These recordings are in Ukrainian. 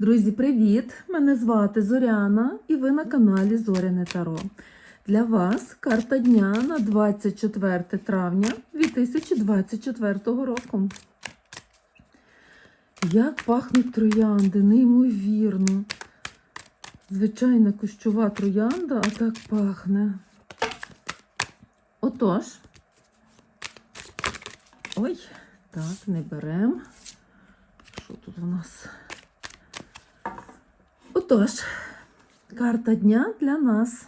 Друзі, привіт! Мене звати Зоряна і ви на каналі Зоряне Таро. Для вас карта дня на 24 травня 2024 року. Як пахнуть троянди, неймовірно. Звичайна кущова троянда, а так пахне. Отож. Ой, так, не беремо. Що тут у нас? Отож, карта дня для нас.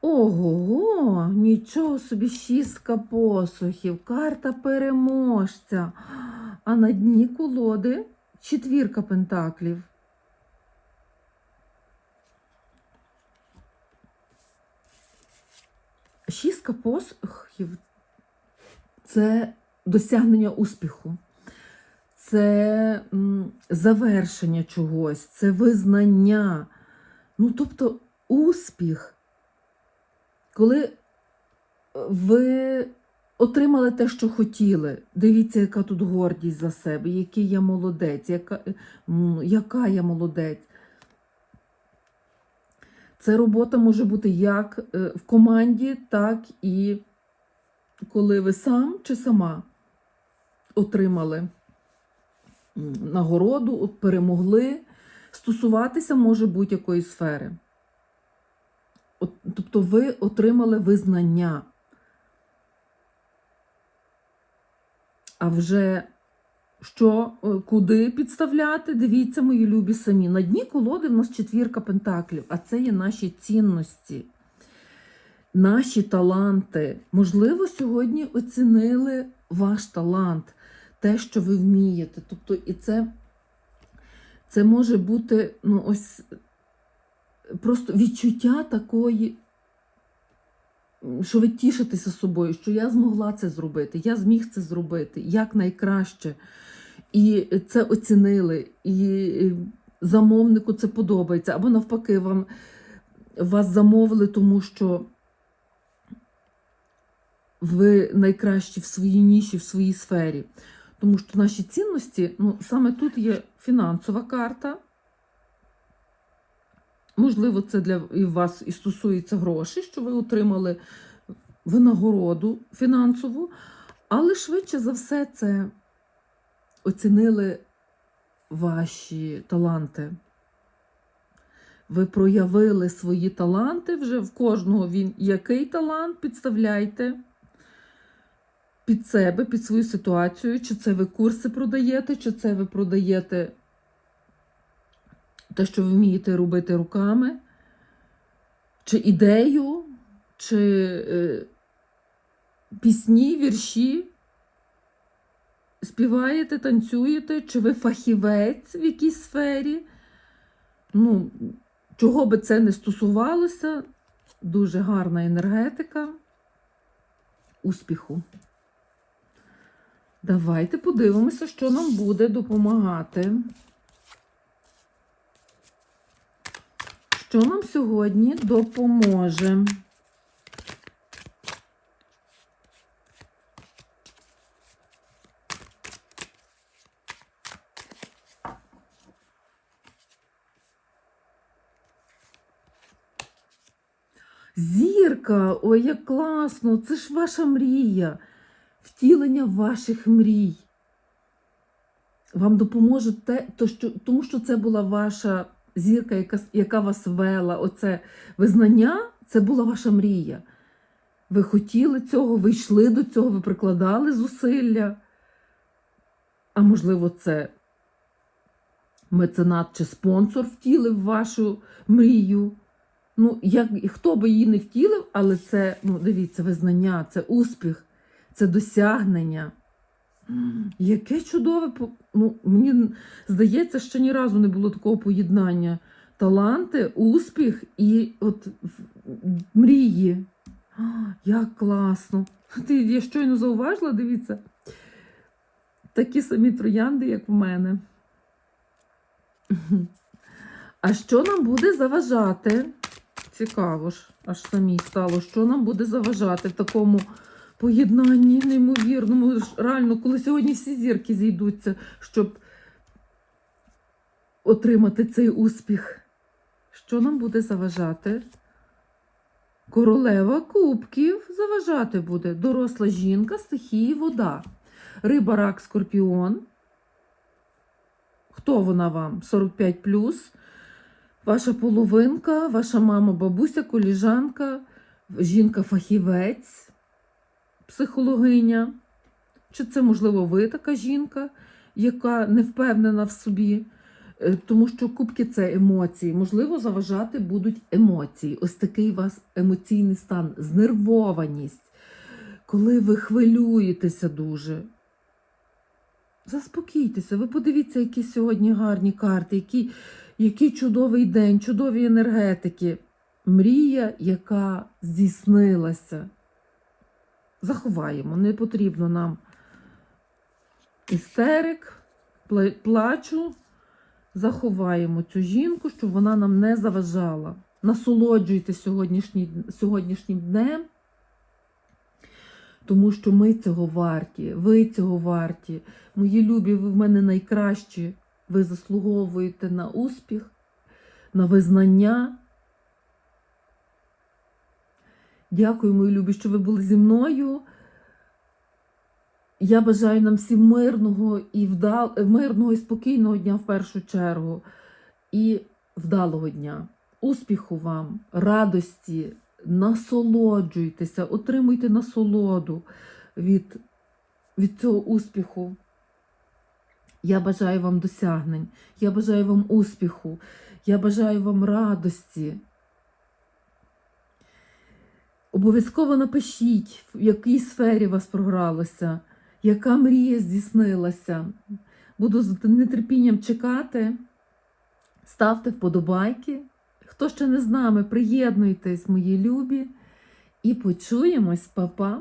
Ого, нічого собі шістка посухів, карта переможця. А на дні колоди четвірка пентаклів. Шістка посухів це досягнення успіху це завершення чогось, це визнання. Ну, тобто успіх, коли ви отримали те, що хотіли, дивіться, яка тут гордість за себе, який я молодець, яка, яка я молодець. Це робота може бути як е, в команді, так і коли ви сам чи сама отримали нагороду, перемогли, стосуватися може будь-якої сфери. От, тобто ви отримали визнання. А вже що, е, куди підставляти, дивіться, мої любі самі. На дні колоди в нас четвірка пентаклів, а це є наші цінності, наші таланти. Можливо, сьогодні оцінили ваш талант те, що ви вмієте. Тобто, і це, це може бути ну, ось просто відчуття такої, що ви тішитеся собою, що я змогла це зробити, я зміг це зробити як найкраще. І це оцінили, і замовнику це подобається. Або навпаки, вам вас замовили, тому що ви найкращі в своїй ніші, в своїй сфері. Тому що наші цінності, ну, саме тут є фінансова карта. Можливо, це для і вас і стосується грошей, що ви отримали винагороду фінансову, але швидше за все це оцінили ваші таланти. Ви проявили свої таланти вже в кожного він який талант підставляйте під себе, під свою ситуацію, чи це ви курси продаєте, чи це ви продаєте те, що ви вмієте робити руками, чи ідею, чи е, пісні, вірші. Співаєте, танцюєте, чи ви фахівець в якійсь сфері. Ну, чого би це не стосувалося, дуже гарна енергетика успіху. Давайте подивимося, що нам буде допомагати. Що нам сьогодні допоможе? Зірка, ой, як класно! Це ж ваша мрія, втілення ваших мрій. Вам допоможе те, то, що, тому що це була ваша зірка, яка, яка вас вела. Оце визнання це була ваша мрія. Ви хотіли цього, ви йшли до цього, ви прикладали зусилля. А можливо, це меценат чи спонсор втілив вашу мрію. Ну, як, хто би її не втілив, але це, ну, дивіться, визнання, це успіх, це досягнення. Яке чудове, ну, мені здається, що ні разу не було такого поєднання. Таланти, успіх і от мрії. А, Як класно. Ти, я щойно зауважила, дивіться, такі самі троянди, як в мене. А що нам буде заважати? Цікаво ж, аж самій стало, що нам буде заважати в такому поєднанні неймовірному. Реально, коли сьогодні всі зірки зійдуться, щоб отримати цей успіх. Що нам буде заважати? Королева кубків заважати буде. Доросла жінка, стихії вода. Риба, рак, скорпіон. Хто вона вам? 45 Ваша половинка, ваша мама, бабуся, коліжанка, жінка-фахівець, психологиня. Чи це, можливо, ви така жінка, яка не впевнена в собі? Е, Тому що кубки це емоції. Можливо, заважати будуть емоції. Ось такий у вас емоційний стан, знервованість, коли ви хвилюєтеся дуже. Заспокійтеся, ви подивіться, які сьогодні гарні карти, який, який чудовий день, чудові енергетики. Мрія, яка здійснилася. Заховаємо, не потрібно нам істерик, плачу. Заховаємо цю жінку, щоб вона нам не заважала. Насолоджуйтесь сьогоднішнім днем, тому що ми цього варті, ви цього варті. Мої любі, ви в мене найкращі. Ви заслуговуєте на успіх, на визнання. Дякую, мої любі, що ви були зі мною. Я бажаю нам всім мирного і вдал... мирного і спокійного дня в першу чергу. І вдалого дня. Успіху вам, радості, насолоджуйтеся, отримуйте насолоду від, від цього успіху. Я бажаю вам досягнень, я бажаю вам успіху, я бажаю вам радості. Обов'язково напишіть, в якій сфері вас програлося, яка мрія здійснилася. Буду з нетерпінням чекати. Ставте вподобайки. Хто ще не з нами, приєднуйтесь, мої любі. І почуємось, Па-па!